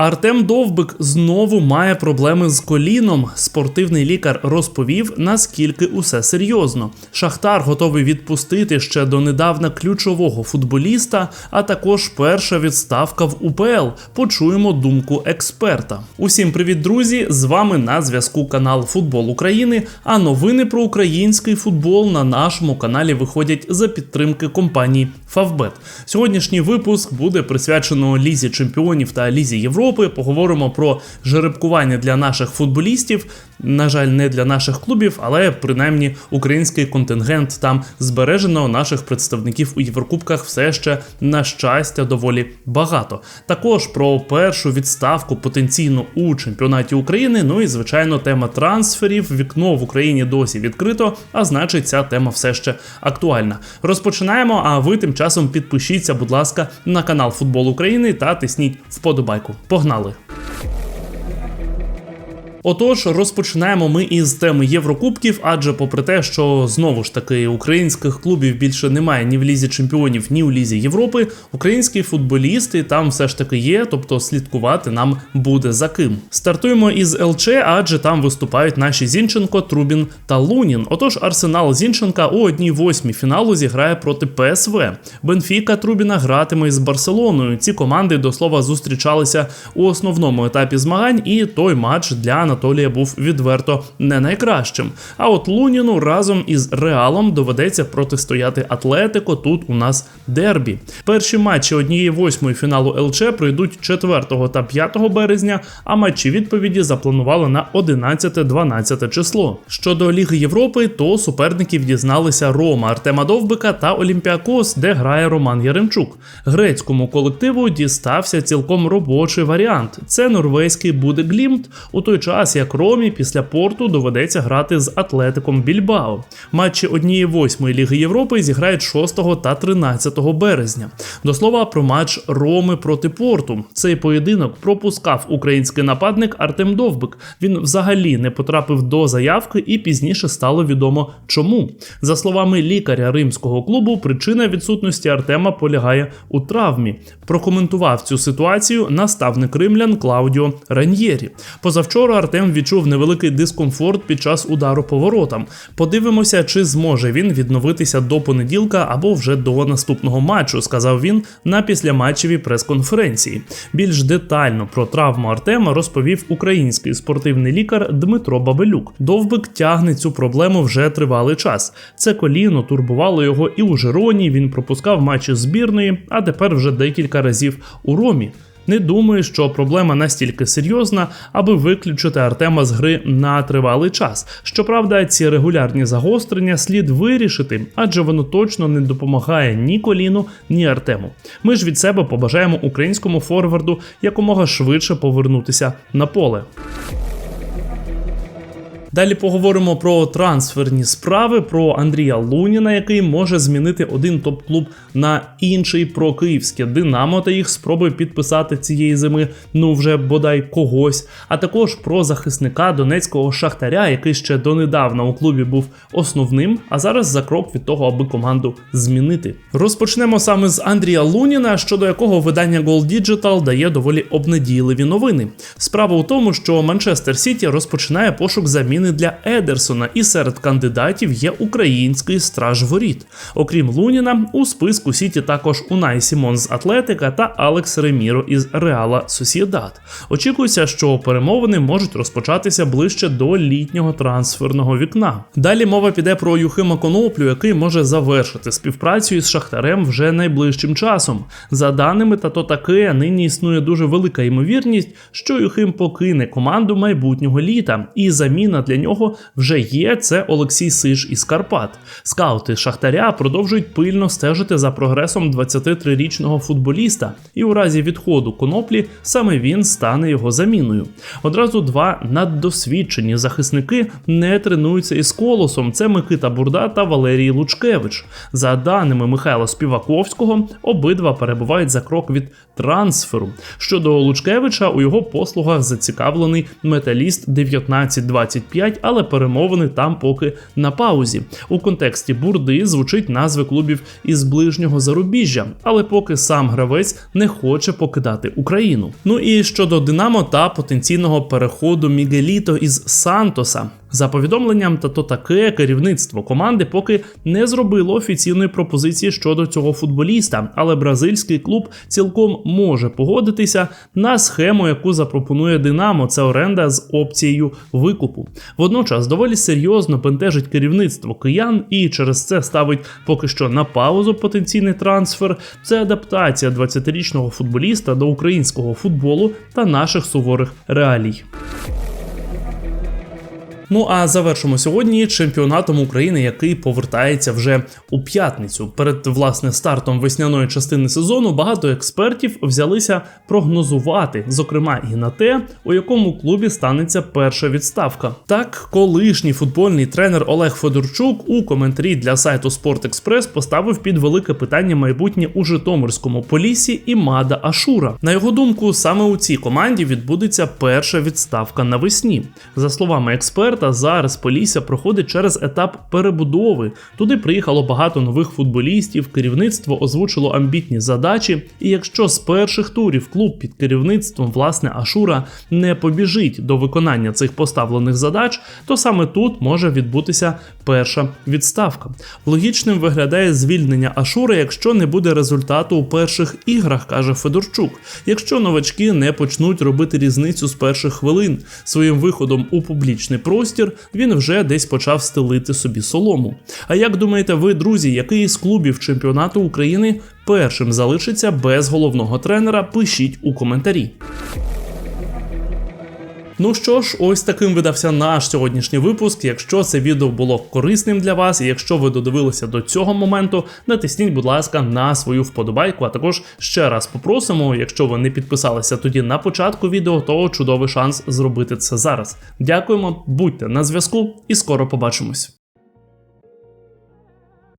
Артем Довбик знову має проблеми з коліном. Спортивний лікар розповів, наскільки усе серйозно. Шахтар готовий відпустити ще донедавна ключового футболіста, а також перша відставка в УПЛ. Почуємо думку експерта. Усім привіт, друзі! З вами на зв'язку канал Футбол України. А новини про український футбол на нашому каналі виходять за підтримки компанії Фавбет. Сьогоднішній випуск буде присвячено Лізі Чемпіонів та Лізі Європи. Поговоримо про жеребкування для наших футболістів. На жаль, не для наших клубів, але принаймні український контингент там збережено. Наших представників у Єврокубках все ще на щастя доволі багато. Також про першу відставку потенційно у чемпіонаті України. Ну і звичайно, тема трансферів. Вікно в Україні досі відкрито, а значить, ця тема все ще актуальна. Розпочинаємо. А ви тим часом підпишіться, будь ласка, на канал Футбол України та тисніть вподобайку. Погнали! Отож, розпочинаємо ми із теми Єврокубків, адже попри те, що знову ж таки українських клубів більше немає ні в лізі чемпіонів, ні у лізі Європи, українські футболісти там все ж таки є, тобто слідкувати нам буде за ким. Стартуємо із ЛЧ, адже там виступають наші Зінченко, Трубін та Лунін. Отож, арсенал Зінченка у одній восьмій фіналу зіграє проти ПСВ. Бенфіка Трубіна гратиме із Барселоною. Ці команди до слова зустрічалися у основному етапі змагань, і той матч для Анатолія був відверто не найкращим. А от Луніну разом із Реалом доведеться протистояти Атлетико. Тут у нас дербі. Перші матчі однієї восьмої фіналу ЛЧ пройдуть 4 та 5 березня, а матчі відповіді запланували на 11-12 число. Щодо Ліги Європи, то суперників дізналися Рома Артема Довбика та Олімпіакос, де грає Роман Яремчук. Грецькому колективу дістався цілком робочий варіант. Це норвезький буде Глімт. У той час час як Ромі після порту доведеться грати з Атлетиком Більбао. Матчі однієї восьмої ліги Європи зіграють 6 та 13 березня. До слова про матч Роми проти порту. Цей поєдинок пропускав український нападник Артем Довбик. Він взагалі не потрапив до заявки, і пізніше стало відомо чому. За словами лікаря римського клубу, причина відсутності Артема полягає у травмі. Прокоментував цю ситуацію наставник римлян Клаудіо Раньєрі. Позавчора Артем відчув невеликий дискомфорт під час удару поворотом. Подивимося, чи зможе він відновитися до понеділка або вже до наступного матчу, сказав він на післяматчевій прес-конференції. Більш детально про травму Артема розповів український спортивний лікар Дмитро Бабелюк. Довбик тягне цю проблему вже тривалий час. Це коліно турбувало його і у Жероні. Він пропускав матчі збірної, а тепер вже декілька разів у Ромі. Не думаю, що проблема настільки серйозна, аби виключити Артема з гри на тривалий час. Щоправда, ці регулярні загострення слід вирішити, адже воно точно не допомагає ні коліну, ні Артему. Ми ж від себе побажаємо українському форварду якомога швидше повернутися на поле. Далі поговоримо про трансферні справи, про Андрія Луніна, який може змінити один топ-клуб на інший про київське Динамо та їх спроби підписати цієї зими, ну вже бодай когось. А також про захисника донецького шахтаря, який ще донедавна у клубі був основним, а зараз за крок від того, аби команду змінити. Розпочнемо саме з Андрія Луніна, щодо якого видання Gold Digital дає доволі обнадійливі новини. Справа у тому, що Манчестер Сіті розпочинає пошук заміни заміни для Едерсона, і серед кандидатів є український страж воріт. Окрім Луніна, у списку Сіті також Унай Сімон з Атлетика та Алекс Реміро із Реала Сосєдат. Очікується, що перемовини можуть розпочатися ближче до літнього трансферного вікна. Далі мова піде про Юхима Коноплю, який може завершити співпрацю із Шахтарем вже найближчим часом. За даними Тато таке, нині існує дуже велика ймовірність, що Юхим покине команду майбутнього літа, і заміна для нього вже є. Це Олексій Сиш із Карпат. Скаути Шахтаря продовжують пильно стежити за прогресом 23-річного футболіста, і у разі відходу коноплі саме він стане його заміною. Одразу два наддосвідчені захисники не тренуються із колосом. Це Микита Бурда та Валерій Лучкевич. За даними Михайла Співаковського, обидва перебувають за крок від трансферу. Щодо Лучкевича, у його послугах зацікавлений металіст 1925 5, але перемовини там поки на паузі. У контексті бурди звучить назви клубів із ближнього зарубіжжя, але поки сам гравець не хоче покидати Україну. Ну і щодо Динамо та потенційного переходу Мігеліто із Сантоса. За повідомленням, та то таке керівництво команди поки не зробило офіційної пропозиції щодо цього футболіста, але бразильський клуб цілком може погодитися на схему, яку запропонує Динамо. Це оренда з опцією викупу. Водночас доволі серйозно бентежить керівництво киян і через це ставить поки що на паузу потенційний трансфер. Це адаптація 20-річного футболіста до українського футболу та наших суворих реалій. Ну а завершимо сьогодні чемпіонатом України, який повертається вже у п'ятницю. Перед власне стартом весняної частини сезону багато експертів взялися прогнозувати, зокрема і на те, у якому клубі станеться перша відставка. Так, колишній футбольний тренер Олег Федорчук у коментарі для сайту Спорт поставив під велике питання майбутнє у Житомирському полісі і Мада Ашура. На його думку, саме у цій команді відбудеться перша відставка навесні. За словами експерта, зараз Полісся проходить через етап перебудови. Туди приїхало багато нових футболістів, керівництво озвучило амбітні задачі. І якщо з перших турів клуб під керівництвом власне Ашура не побіжить до виконання цих поставлених задач, то саме тут може відбутися перша відставка. Логічним виглядає звільнення Ашура, якщо не буде результату у перших іграх, каже Федорчук. Якщо новачки не почнуть робити різницю з перших хвилин своїм виходом у публічний простір, він вже десь почав стелити собі солому. А як думаєте ви, друзі, який із клубів чемпіонату України першим залишиться без головного тренера? Пишіть у коментарі. Ну що ж, ось таким видався наш сьогоднішній випуск. Якщо це відео було корисним для вас, і якщо ви додивилися до цього моменту, натисніть, будь ласка, на свою вподобайку. А також ще раз попросимо, якщо ви не підписалися тоді на початку відео, то чудовий шанс зробити це зараз. Дякуємо, будьте на зв'язку і скоро побачимось.